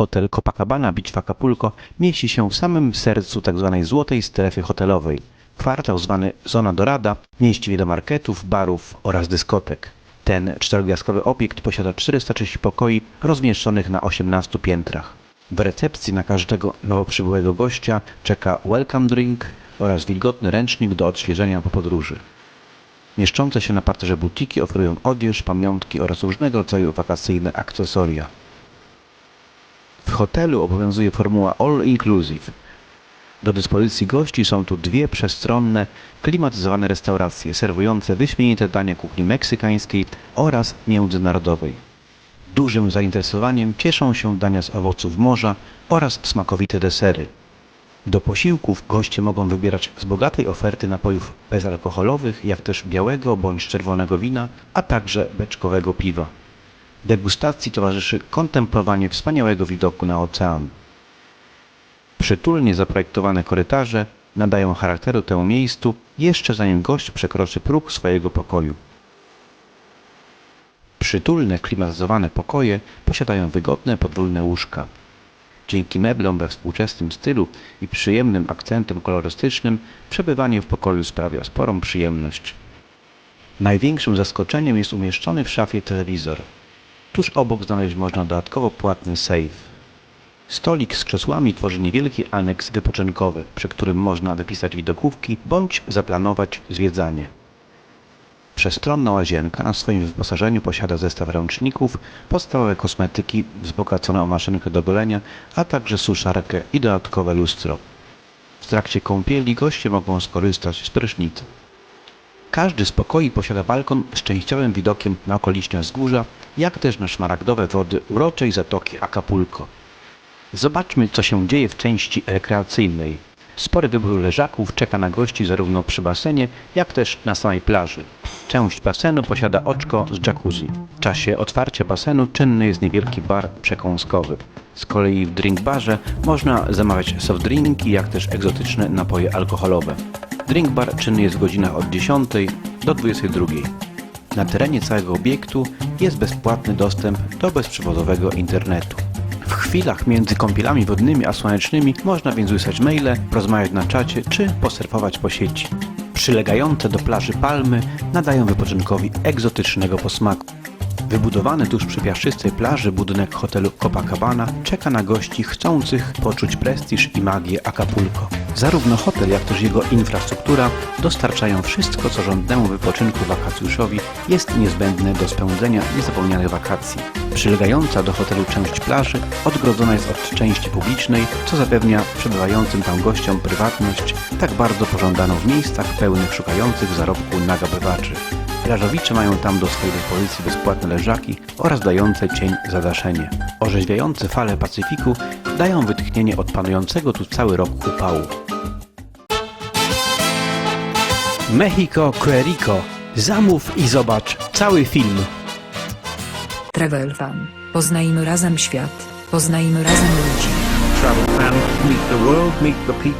Hotel Copacabana Beach w Acapulco mieści się w samym sercu tzw. złotej strefy hotelowej. Kwartał zwany Zona Dorada mieści wiele marketów, barów oraz dyskotek. Ten czterogwiazdkowy obiekt posiada 430 pokoi rozmieszczonych na 18 piętrach. W recepcji na każdego nowo przybyłego gościa czeka welcome drink oraz wilgotny ręcznik do odświeżenia po podróży. Mieszczące się na parterze butiki oferują odzież, pamiątki oraz różnego rodzaju wakacyjne akcesoria. W hotelu obowiązuje formuła all inclusive. Do dyspozycji gości są tu dwie przestronne, klimatyzowane restauracje serwujące wyśmienite dania kuchni meksykańskiej oraz międzynarodowej. Dużym zainteresowaniem cieszą się dania z owoców morza oraz smakowite desery. Do posiłków goście mogą wybierać z bogatej oferty napojów bezalkoholowych, jak też białego bądź czerwonego wina, a także beczkowego piwa. Degustacji towarzyszy kontemplowanie wspaniałego widoku na ocean. Przytulnie zaprojektowane korytarze nadają charakteru temu miejscu jeszcze zanim gość przekroczy próg swojego pokoju. Przytulne, klimatyzowane pokoje posiadają wygodne podwójne łóżka. Dzięki meblom we współczesnym stylu i przyjemnym akcentem kolorystycznym przebywanie w pokoju sprawia sporą przyjemność. Największym zaskoczeniem jest umieszczony w szafie telewizor. Tuż obok znaleźć można dodatkowo płatny safe. Stolik z krzesłami tworzy niewielki aneks wypoczynkowy, przy którym można wypisać widokówki bądź zaplanować zwiedzanie. Przestronna łazienka na swoim wyposażeniu posiada zestaw ręczników, podstawowe kosmetyki wzbogacone o maszynkę do golenia, a także suszarkę i dodatkowe lustro. W trakcie kąpieli goście mogą skorzystać z prysznica. Każdy z pokoi posiada balkon z częściowym widokiem na okoliczne wzgórza, jak też na szmaragdowe wody uroczej zatoki Acapulco. Zobaczmy, co się dzieje w części rekreacyjnej. Spory wybór leżaków czeka na gości zarówno przy basenie, jak też na samej plaży. Część basenu posiada oczko z jacuzzi. W czasie otwarcia basenu czynny jest niewielki bar przekąskowy. Z kolei w drink barze można zamawiać soft drinki, jak też egzotyczne napoje alkoholowe. Drink bar czynny jest w godzinach od 10 do 22. Na terenie całego obiektu jest bezpłatny dostęp do bezprzewodowego internetu. W chwilach między kąpielami wodnymi a słonecznymi można więc wysłać maile, rozmawiać na czacie czy posurfować po sieci. Przylegające do plaży palmy nadają wypoczynkowi egzotycznego posmaku. Wybudowany tuż przy piaszczystej plaży budynek hotelu Copacabana czeka na gości chcących poczuć prestiż i magię Acapulco. Zarówno hotel, jak też jego infrastruktura dostarczają wszystko, co żądnemu wypoczynku wakacjuszowi jest niezbędne do spędzenia niezapomnianych wakacji. Przylegająca do hotelu część plaży odgrodzona jest od części publicznej, co zapewnia przebywającym tam gościom prywatność, tak bardzo pożądaną w miejscach pełnych szukających zarobku nagabywaczy. Plażowicze mają tam do swojej dyspozycji bezpłatne leżaki oraz dające cień zadaszenie. Orzeźwiające fale Pacyfiku dają wytchnienie od panującego tu cały rok upału. Mexico Querico. Zamów i zobacz cały film. Travel Fan. Poznajmy razem świat. Poznajmy razem ludzi. Travel fan, meet the world, meet the people.